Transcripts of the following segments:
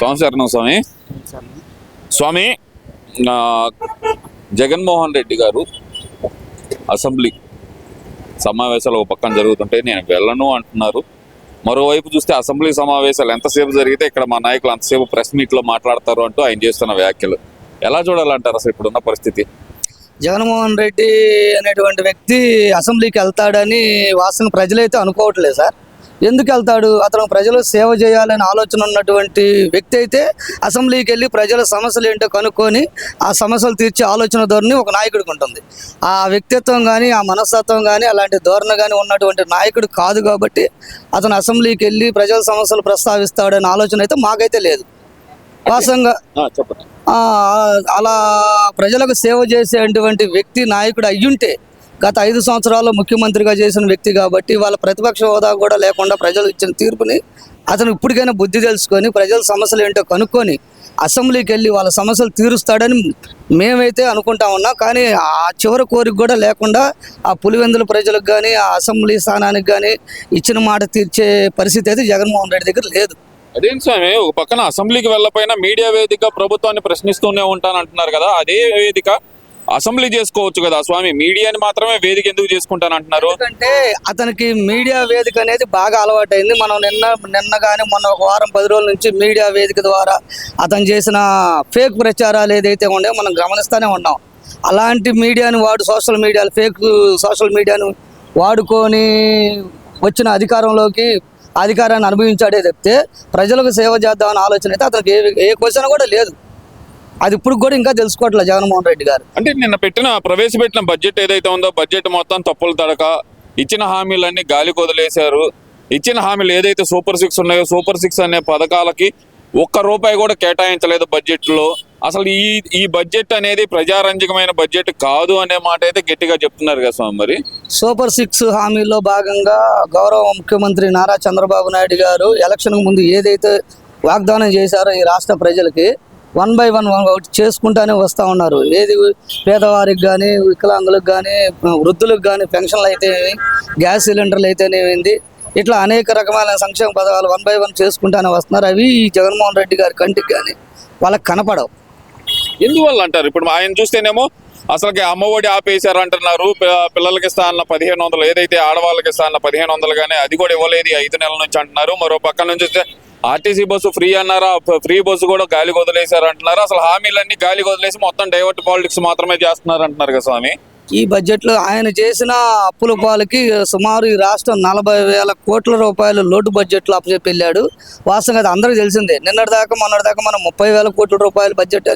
స్వామి. శరణం స్వామి స్వామి జగన్మోహన్ రెడ్డి గారు అసెంబ్లీ సమావేశాలు ఒక పక్కన జరుగుతుంటే నేను వెళ్ళను అంటున్నారు. మరోవైపు చూస్తే అసెంబ్లీ సమావేశాలు ఎంతసేపు జరిగితే ఇక్కడ మా నాయకులు అంతసేపు ప్రెస్ మీట్లో మాట్లాడతారు అంటూ ఆయన చేస్తున్న వ్యాఖ్యలు. ఎలా చూడాలంటారు అసలు ఇప్పుడున్న పరిస్థితి? జగన్మోహన్ రెడ్డి అనేటువంటి వ్యక్తి అసెంబ్లీకి వెళ్తాడని వాస్తవం ప్రజలైతే అనుకోవట్లేదు సార్. ఎందుకు వెళ్తాడు అతను ప్రజలు సేవ చేయాలని ఆలోచన ఉన్నటువంటి వ్యక్తి అయితే అసెంబ్లీకి వెళ్ళి ప్రజల సమస్యలు ఏంటో కనుక్కొని ఆ సమస్యలు తీర్చే ఆలోచన ధోరణి ఒక నాయకుడికి ఉంటుంది. ఆ వ్యక్తిత్వం కానీ ఆ మనస్తత్వం కానీ అలాంటి ధోరణి కానీ ఉన్నటువంటి నాయకుడు కాదు కాబట్టి అతను అసెంబ్లీకి వెళ్ళి ప్రజల సమస్యలు ప్రస్తావిస్తాడనే ఆలోచన అయితే మాకైతే లేదు. వాస్తవంగా ఆ, చెప్పండి. ఆ, అలా ప్రజలకు సేవ చేసేటువంటి వ్యక్తి నాయకుడు అయ్యుంటే గత ఐదు సంవత్సరాల్లో ముఖ్యమంత్రిగా చేసిన వ్యక్తి కాబట్టి వాళ్ళ ప్రతిపక్ష హోదా కూడా లేకుండా ప్రజలు ఇచ్చిన తీర్పుని అతను ఇప్పటికైనా బుద్ధి తెలుసుకొని ప్రజల సమస్యలు ఏంటో కనుక్కొని అసెంబ్లీకి వెళ్ళి వాళ్ళ సమస్యలు తీరుస్తాడని మేమైతే అనుకుంటా ఉన్నాం. కానీ ఆ చివరి కోరిక కూడా లేకుండా ఆ పులివెందుల ప్రజలకు కానీ ఆ అసెంబ్లీ స్థానానికి కానీ ఇచ్చిన మాట తీర్చే పరిస్థితి అయితే జగన్మోహన్ రెడ్డి దగ్గర లేదు. అదేం స్వామి? ఒక పక్కన అసెంబ్లీకి వెళ్ళపోయినా మీడియా వేదిక ప్రభుత్వాన్ని ప్రశ్నిస్తూనే ఉంటానంటున్నారు కదా. అదే వేదిక అసెంబ్లీ చేసుకోవచ్చు కదా స్వామి. మీడియాని మాత్రమే వేదిక ఎందుకు చేసుకుంటానంటున్నారు ఎందుకంటే అతనికి మీడియా వేదిక అనేది బాగా అలవాటైంది. మనం నిన్న నిన్న కానీ మొన్న ఒక వారం పది రోజుల నుంచి మీడియా వేదిక ద్వారా అతను చేసిన ఫేక్ ప్రచారాలు ఏదైతే ఉన్నాయో మనం గమనిస్తూనే ఉన్నాం. అలాంటి మీడియాని వాడు సోషల్ మీడియాలు ఫేక్ సోషల్ మీడియాను వాడుకొని వచ్చిన అధికారంలోకి అధికారాన్ని అనుభవించాడే తప్పితే ప్రజలకు సేవ చేద్దామని ఆలోచన అయితే అతనికి ఏ ఏ క్వశ్చన్ కూడా లేదు. అది ఇప్పుడు కూడా ఇంకా తెలుసుకోవట్లేదు జగన్మోహన్ రెడ్డి గారు. అంటే నిన్న పెట్టిన ప్రవేశపెట్టిన బడ్జెట్ ఏదైతే ఉందో బడ్జెట్ మొత్తం తప్పులు తడక ఇచ్చిన హామీలన్నీ గాలి కొదిలేశారు ఇచ్చిన హామీలు ఏదైతే సూపర్ సిక్స్ ఉన్నాయో సూపర్ సిక్స్ అనే పథకాలకి ఒక్క రూపాయి కూడా కేటాయించలేదు బడ్జెట్లో అసలు ఈ ఈ బడ్జెట్ అనేది ప్రజారంజకమైన బడ్జెట్ కాదు అనే మాట అయితే గట్టిగా చెప్తున్నారు కదా స్వామి మరి. సూపర్ సిక్స్ హామీలో భాగంగా గౌరవ ముఖ్యమంత్రి నారా చంద్రబాబు నాయుడు గారు ఎలక్షన్కు ముందు ఏదైతే వాగ్దానం చేశారో ఈ రాష్ట్ర ప్రజలకి వన్ బై వన్ ఒకటి చేసుకుంటానే వస్తూ ఉన్నారు. ఏది పేదవారికి కానీ వికలాంగులకు కానీ వృద్ధులకు కానీ పెన్షన్లు అయితేనేమి గ్యాస్ సిలిండర్లు అయితేనేమింది ఇట్లా అనేక రకమైన సంక్షేమ పథకాలు వన్ బై వన్ చేసుకుంటానే వస్తున్నారు. అవి ఈ జగన్మోహన్ రెడ్డి గారి కంటికి కానీ వాళ్ళకి కనపడవు. ఎందువల్ల అంటారు? ఇప్పుడు ఆయన చూస్తేనేమో అసలుకి అమ్మఒడి ఆపేశారు అంటున్నారు పిల్లలకి ఇస్తా అన్న పదిహేను వందలు ఏదైతే ఆడవాళ్ళకి ఇస్తా అన్న పదిహేను వందలు కానీ అది కూడా ఇవ్వలేదు ఐదు నెలల నుంచి అంటున్నారు. మరో పక్క నుంచి ఆర్టీసీ బస్సు ఫ్రీ అన్నారా? ఫ్రీ బస్సు కూడా గాలి వదిలేశారు అంటున్నారు? అసలు హామీలన్నీ గాలి వదిలేసి మొత్తం డైవర్ట్ పాలిటిక్స్ మాత్రమే చేస్తున్నారు అంటున్నారు కదా స్వామి? ఈ బడ్జెట్లో ఆయన చేసిన అప్పుల పాలకి సుమారు ఈ రాష్ట్రం నలభై వేల కోట్ల రూపాయలు లోటు బడ్జెట్లో అప్పచెప్పి వెళ్ళాడు. వాస్తవంగా అది అందరికీ తెలిసిందే. నిన్నటి దాకా మొన్నటి దాకా మనం ముప్పై వేల కోట్ల రూపాయల బడ్జెట్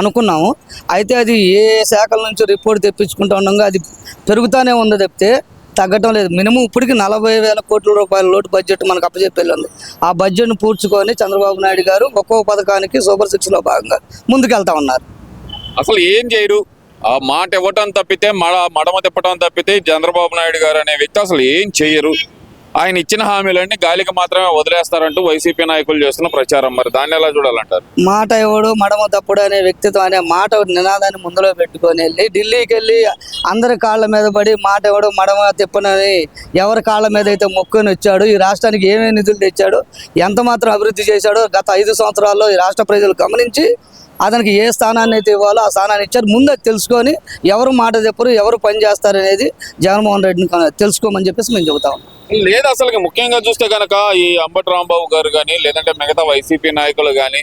అనుకున్నాము. అయితే అది ఏ శాఖల నుంచి రిపోర్ట్ తెప్పించుకుంటా ఉండగా అది పెరుగుతూనే ఉంది తప్పితే తగ్గటం లేదు. మినిమం ఇప్పటికి నలభై వేల కోట్ల రూపాయల లోటు బడ్జెట్ మనకు అప్పచెప్పి వెళ్ళింది ఆ బడ్జెట్ను పూడ్చుకొని చంద్రబాబు నాయుడు గారు ఒక్కో పథకానికి సూపర్ సిక్స్లో భాగంగా ముందుకెళ్తా ఉన్నారు. అసలు ఏం చేయరు ఆ మాట ఇవ్వటం తప్పితే మడ మడమ తిప్పటం తప్పితే చంద్రబాబు నాయుడు గారు అనే వ్యక్తి అసలు ఏం చేయరు? ఆయన ఇచ్చిన హామీలన్నీ గాలికి మాత్రమే వదిలేస్తారంటూ వైసీపీ నాయకులు చేస్తున్న ప్రచారం మరి. దాన్ని ఎలా చూడాలంటారు? మాట ఎవడు మడమ తప్పుడు అనే వ్యక్తిత్వం అనే మాట నినాదాన్ని ముందులో పెట్టుకొని వెళ్ళి ఢిల్లీకి వెళ్ళి అందరి కాళ్ళ మీద పడి మాట ఎవడు మడమ తిప్పనని ఎవరి కాళ్ళ మీద అయితే మొక్కుని వచ్చాడు ఈ రాష్ట్రానికి ఏమేమి నిధులు తెచ్చాడు ఎంత మాత్రం అభివృద్ధి చేశాడో గత ఐదు సంవత్సరాల్లో ఈ రాష్ట్ర ప్రజలు గమనించి అతనికి ఏ స్థానాన్ని అయితే ఇవ్వాలో ఆ స్థానాన్ని ఇచ్చారు. ముందే తెలుసుకొని ఎవరు మాట చెప్పరు ఎవరు పని చేస్తారు అనేది జగన్మోహన్ రెడ్డిని తెలుసుకోమని చెప్పేసి మేము చెబుతాం. లేదు అసలు ముఖ్యంగా చూస్తే కనుక ఈ అంబటి రాంబాబు గారు కానీ లేదంటే మిగతా వైసీపీ నాయకులు కానీ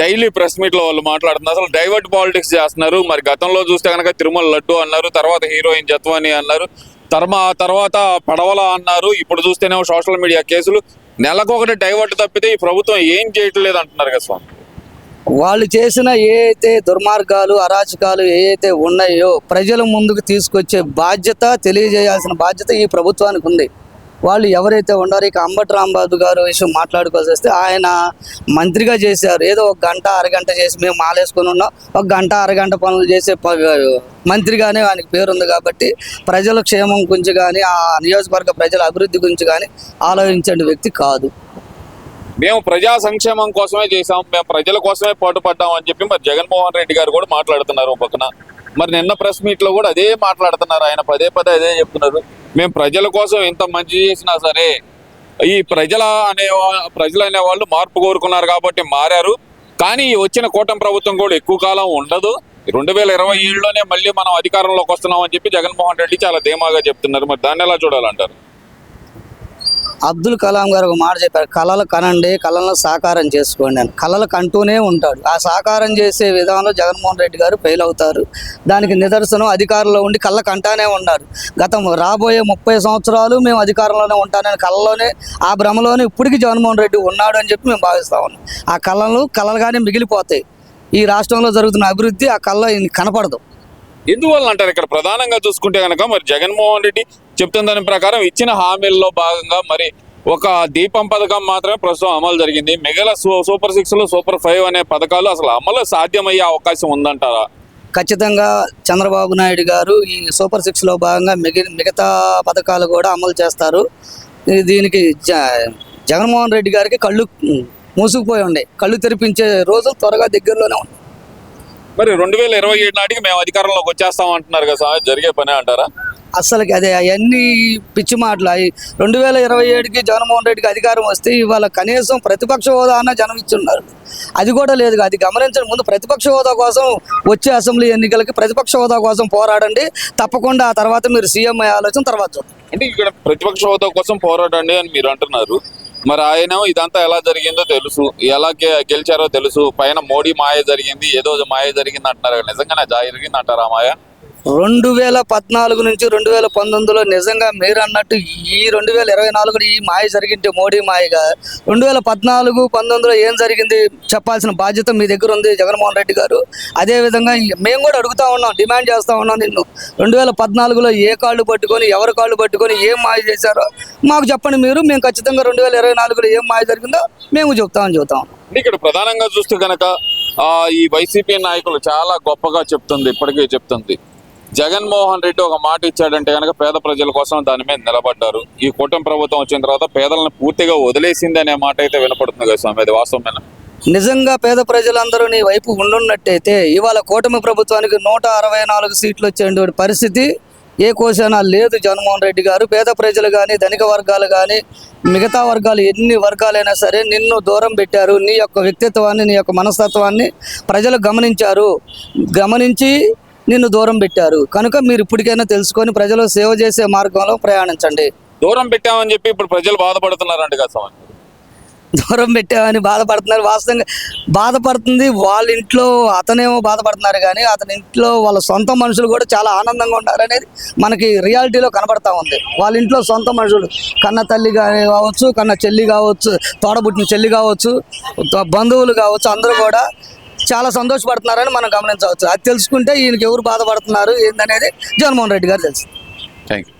డైలీ ప్రెస్ మీట్లో వాళ్ళు మాట్లాడుతున్నారు. అసలు డైవర్ట్ పాలిటిక్స్ చేస్తున్నారు. మరి గతంలో చూస్తే కనుక తిరుమల లడ్డు అన్నారు తర్వాత హీరోయిన్ జత్వాని అన్నారు తర్మ తర్వాత పడవల అన్నారు. ఇప్పుడు చూస్తేనేమో సోషల్ మీడియా కేసులు. నెలకొకటి డైవర్ట్ తప్పితే ఈ ప్రభుత్వం ఏం చేయట్లేదు అంటున్నారు కదా స్వామి. వాళ్ళు చేసిన ఏ అయితే దుర్మార్గాలు అరాచకాలు ఏ ఉన్నాయో ప్రజల ముందుకు తీసుకొచ్చే బాధ్యత తెలియజేయాల్సిన బాధ్యత ఈ ప్రభుత్వానికి ఉంది. వాళ్ళు ఎవరైతే ఉన్నారో ఇక అంబటి రాంబాబు గారు విషయం మాట్లాడుకోవాల్సి వస్తే ఆయన మంత్రిగా చేశారు. ఏదో ఒక గంట అరగంట చేసి మేము మాలేసుకొని ఉన్నాం. ఒక గంట అరగంట పనులు చేసే ప- మంత్రిగానే ఆయనకి పేరు ఉంది కాబట్టి ప్రజల క్షేమం గురించి కానీ ఆ నియోజకవర్గ ప్రజల అభివృద్ధి గురించి కానీ ఆలోచించండి వ్యక్తి కాదు. మేము ప్రజా సంక్షేమం కోసమే చేసాం మేము ప్రజల కోసమే పాటుపడ్డాం అని చెప్పి మరి జగన్మోహన్ రెడ్డి గారు కూడా మాట్లాడుతున్నారు ఒక పక్కన. మరి నిన్న ప్రెస్ మీట్లో కూడా అదే మాట్లాడుతున్నారు ఆయన పదే పదే అదే చెప్తున్నారు. మేము ప్రజల కోసం ఎంత మంచి చేసినా సరే ఈ ప్రజల అనే ప్రజలు అనే వాళ్ళు మార్పు కోరుకున్నారు కాబట్టి మారారు. కానీ వచ్చిన కూటమి ప్రభుత్వం కూడా ఎక్కువ కాలం ఉండదు. రెండు వేల ఇరవై ఏడులోనే మళ్ళీ మనం అధికారంలోకి వస్తున్నాం అని చెప్పి జగన్మోహన్ రెడ్డి చాలా ధీమాగా చెప్తున్నారు. మరి దాన్ని ఎలా చూడాలంటారు? అబ్దుల్ కలాం గారు ఒక మాట చెప్పారు కళలు కనండి కళలను సాకారం చేసుకోండి అని. కళలు కంటూనే ఉంటాడు. ఆ సాకారం చేసే విధానంలో జగన్మోహన్ రెడ్డి గారు ఫెయిల్ అవుతారు. దానికి నిదర్శనం అధికారంలో ఉండి కళ్ళ కంటానే ఉన్నారు. గతం రాబోయే ముప్పై సంవత్సరాలు మేము అధికారంలోనే ఉంటానని కళ్ళలోనే ఆ భ్రమలోనే ఇప్పటికీ జగన్మోహన్ రెడ్డి ఉన్నాడు అని చెప్పి మేము భావిస్తా ఉన్నాం. ఆ కళలు కళలుగానే మిగిలిపోతాయి. ఈ రాష్ట్రంలో జరుగుతున్న అభివృద్ధి ఆ కళ్ళ కనపడదు. ఎందువల్ల అంటారు ఇక్కడ ప్రధానంగా చూసుకుంటే కనుక మరి జగన్మోహన్ రెడ్డి చెప్తున్న దాని ప్రకారం ఇచ్చిన హామీల్లో భాగంగా మరి ఒక దీపం పథకం మాత్రమే ప్రస్తుతం అమలు జరిగింది. మిగతా సూ- సూపర్ సిక్స్లో సూపర్ ఫైవ్ అనే పథకాలు అసలు అమలు సాధ్యమయ్యే అవకాశం ఉందంటారా? ఖచ్చితంగా చంద్రబాబు నాయుడు గారు ఈ సూపర్ సిక్స్లో భాగంగా మిగి మిగతా పథకాలు కూడా అమలు చేస్తారు. దీనికి జ జగన్మోహన్ రెడ్డి గారికి కళ్ళు మూసుకుపోయి ఉండే కళ్ళు తెరిపించే రోజు త్వరగా దగ్గరలోనే ఉంది. మరి రెండు వేల ఇరవై ఏడు నాటికి మేము అధికారంలోకి వచ్చేస్తాం అంటున్నారు కదా సార్? జరిగే పనే అంటారా? అస్సలకి అదే అవన్నీ పిచ్చి మాటలు. అవి రెండు వేల ఇరవై ఏడుకి జగన్మోహన్ రెడ్డికి అధికారం వస్తే ఇవాళ కనీసం ప్రతిపక్ష హోదా అన్న జనం ఇచ్చున్నారు. అది కూడా లేదు అది గమనించండి. ముందు ప్రతిపక్ష హోదా కోసం వచ్చే అసెంబ్లీ ఎన్నికలకి ప్రతిపక్ష హోదా కోసం పోరాడండి. తప్పకుండా ఆ తర్వాత మీరు సీఎం ఆలోచన తర్వాత. అంటే ఇక్కడ ప్రతిపక్ష హోదా కోసం పోరాడండి అని మీరు అంటున్నారు. మరి ఆయన ఇదంతా ఎలా జరిగిందో తెలుసు. ఎలా గె- గెలిచారో తెలుసు. పైన మోడీ మాయ జరిగింది ఏదో మాయ జరిగింది అంటున్నారు నిజంగానే జరిగింది అంటారా మాయ రెండు వేల పద్నాలుగు నుంచి రెండు వేల పంతొమ్మిదిలో నిజంగా మీరు అన్నట్టు ఈ రెండు వేల ఇరవై నాలుగులో ఈ మాయ జరిగింటే మోడీ మాయగా. రెండు వేల పద్నాలుగు పంతొమ్మిదిలో ఏం జరిగింది చెప్పాల్సిన బాధ్యత మీ దగ్గర ఉంది జగన్మోహన్ రెడ్డి గారు. అదేవిధంగా మేము కూడా అడుగుతా ఉన్నాం డిమాండ్ చేస్తూ ఉన్నాం నిన్ను. రెండు వేల పద్నాలుగులో ఏ కాళ్ళు పట్టుకొని ఎవరి కాళ్ళు పట్టుకొని ఏం మాయ చేశారో మాకు చెప్పండి మీరు. మేము ఖచ్చితంగా రెండు వేల ఇరవై నాలుగులో ఏం మాయ జరిగిందో మేము చెప్తామని చెబుతాం. ఇక్కడ ప్రధానంగా చూస్తే కనుక ఈ వైసీపీ నాయకులు చాలా గొప్పగా చెప్తుంది ఇప్పటికీ చెప్తుంది. జగన్మోహన్ రెడ్డి ఒక మాట ఇచ్చాడంటే కనుక పేద ప్రజల కోసం దాని మీద నిలబడ్డారు. ఈ కూటమి ప్రభుత్వం వచ్చిన తర్వాత పేదలను పూర్తిగా వదిలేసింది అనే మాట అయితే వినపడుతుంది కదా స్వామి. అది వాస్తవమేనా? నిజంగా పేద ప్రజలందరూ నీ వైపు ఉండున్నట్టయితే ఇవాళ కూటమి ప్రభుత్వానికి నూట అరవై నాలుగు సీట్లు వచ్చేటువంటి పరిస్థితి ఏ కోశానా లేదు జగన్మోహన్ రెడ్డి గారు. పేద ప్రజలు కానీ ధనిక వర్గాలు కానీ మిగతా వర్గాలు ఎన్ని వర్గాలైనా సరే నిన్ను దూరం పెట్టారు. నీ యొక్క వ్యక్తిత్వాన్ని నీ యొక్క మనస్తత్వాన్ని ప్రజలు గమనించారు. గమనించి నిన్ను దూరం పెట్టారు. కనుక మీరు ఇప్పటికైనా తెలుసుకొని ప్రజలు సేవ చేసే మార్గంలో ప్రయాణించండి. దూరం పెట్టామని చెప్పి ఇప్పుడు ప్రజలు బాధపడుతున్నారంట కదా స్వామి. దూరం పెట్టామని బాధపడుతున్నారు. వాస్తవంగా బాధపడుతుంది. వాళ్ళ ఇంట్లో అతనేమో బాధపడుతున్నారు కానీ అతని ఇంట్లో వాళ్ళ సొంత మనుషులు కూడా చాలా ఆనందంగా ఉన్నారనేది మనకి రియాలిటీలో కనబడతా ఉంది. వాళ్ళ ఇంట్లో సొంత మనుషులు కన్న తల్లి కావచ్చు కన్న చెల్లి కావచ్చు తోడబుట్టిన చెల్లి కావచ్చు బంధువులు కావచ్చు అందరూ కూడా చాలా సంతోషపడుతున్నారని మనం గమనించవచ్చు. అది తెలుసుకుంటే ఈయనకి ఎవరు బాధపడుతున్నారు ఏందనేది జగన్మోహన్ రెడ్డి గారు తెలుసు. Thank you